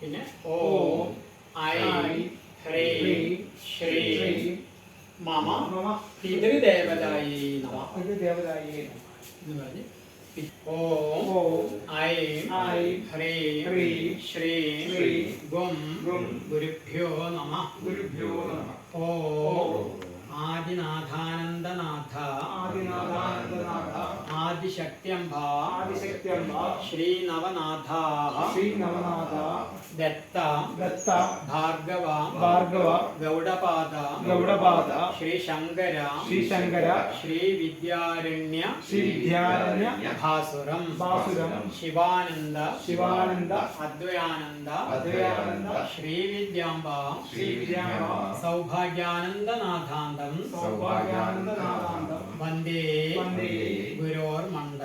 പിന്നെ ഓം ഐ ഹ്രീം ശ്രീം മമ മമ പിതൃദേവതായി നമ പിതൃദേവതായി ദേവതായേ എന്ന് പറഞ്ഞ് ഓം ഓം ഐം ഹ്രീം ശ്രീം ഗും ഗുരുഭ്യോ നമ ഗുരുഭ്യോ നമഃ ഓം ആദിനാഥാനന്ദനാഥ ആദിനാഥാനന്ദനാഥ ആദിശക്ത്യംഭ ആദിശക്ത്യംബ ശ്രീനവനാഥ ശ്രീനവനാഥ ദത്ത ദത്ത ഭാർഗവ ഭാർഗവ ഗൗഡപാദ ഗൗഡപാദ ശ്രീശങ്കര ശ്രീശങ്കര ശ്രീവിദ്യാരണ്യ ശ്രീവിദ്യാരണ്യ ഭാസുരം ബാസുരം ശിവാനന്ദ ശിവാനന്ദ അദ്വയാനന്ദ അദ്വയാനന്ദ ശ്രീവിദ്യാംബ ശ്രീവിദ്യാംബ സൗഭാഗ്യാനന്ദനാഥാന്തം സൗഭാഗ്യാനന്ദനാഥാന്തം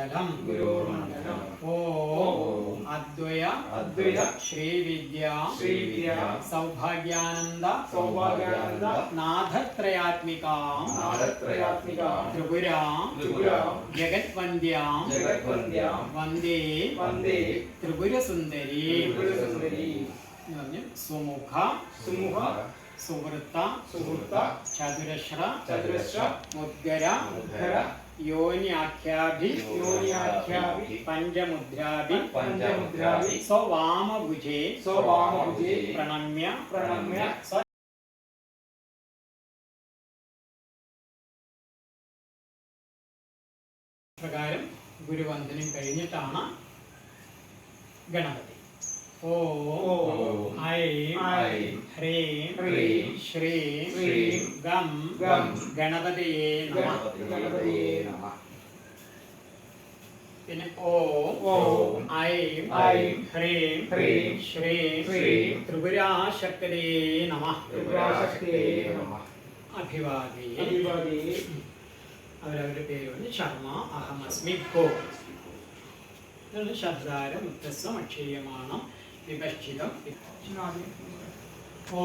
ഗുരോർമണ്ഡലം ഗുരുമണ്ഡലം ഓ ഓം അദ്വയ അദ്വൈത ശ്രീവിദ്യ ശ്രീവിദ്യ സൗഭാഗ്യാനന്ദ സൗഭാഗ്യാനന്ദ നാഥത്രയാത്മികാം നാദത്രയാത്മിക ത്രിപുര ത്രിപുര ജഗത്വന്ദ്യാം ജഗത്വന്ദ്യാം വന്ദേ വന്ദേ ത്രിപുരസുന്ദരി ത്രിപുരസുന്ദരി എന്ന് പറഞ്ഞ് സുമുഖ സുമുഖ സുവൃത്ത സുഹൃത്ത ചതുരശ്ര ചതുരശ്ര മുദ്ഗര ഉദ്ധര യോന്യാഖ്യാഭി യോനിയാഖ്യാപി പഞ്ചമുദ്രാഭി പഞ്ചമുദ്രാവി സ്വവാമഭുജേ സ്വവാമഭുജേ പ്രണമ്യ പ്രണമ്യ പ്രകാരം ഗുരുവന്ദനം കഴിഞ്ഞിട്ടാണ് ഗണപതി. ഹ്രീം ഹ്രീം ശ്രീം ശ്രീം ഗം ഗം ഗണപതിയേ നമ. ഗണപതിയേ നമഃ. പിന്നെ ഓം ഓം ഐം ഐം ഹ്രീം ഹ്രീം ശ്രീം ശ്രീം ത്രിപുരാശക്തേ നമ. ത്രിപുരാശക്തേ നമ. അഭിവാദി. അധിപതി അവരവരുടെ പേര് വന്ന് ശർമ്മ അഹമസ്മി ഗോ ഇതാണ് ശബ്ദാര മുത്തസ്സം അക്ഷയമാണ് వివక్షితం ఓ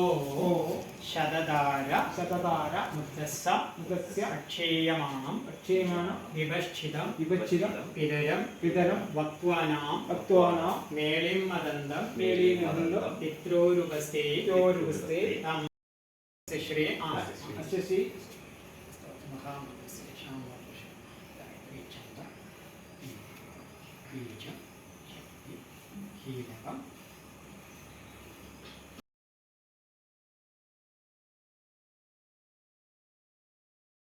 శతదార శతదార ముద్దస్స ముద్దస్య అక్షేయమానం అక్షేయమానం వివక్షితం వివక్షితం పితరం పితరం వక్వానాం వక్వానాం మేళిం మదందం మేళిం మదందం పిత్రోరుపస్తే పిత్రోరుపస్తే తం శ్రీ అస్య శ్రీ మహామంత్రి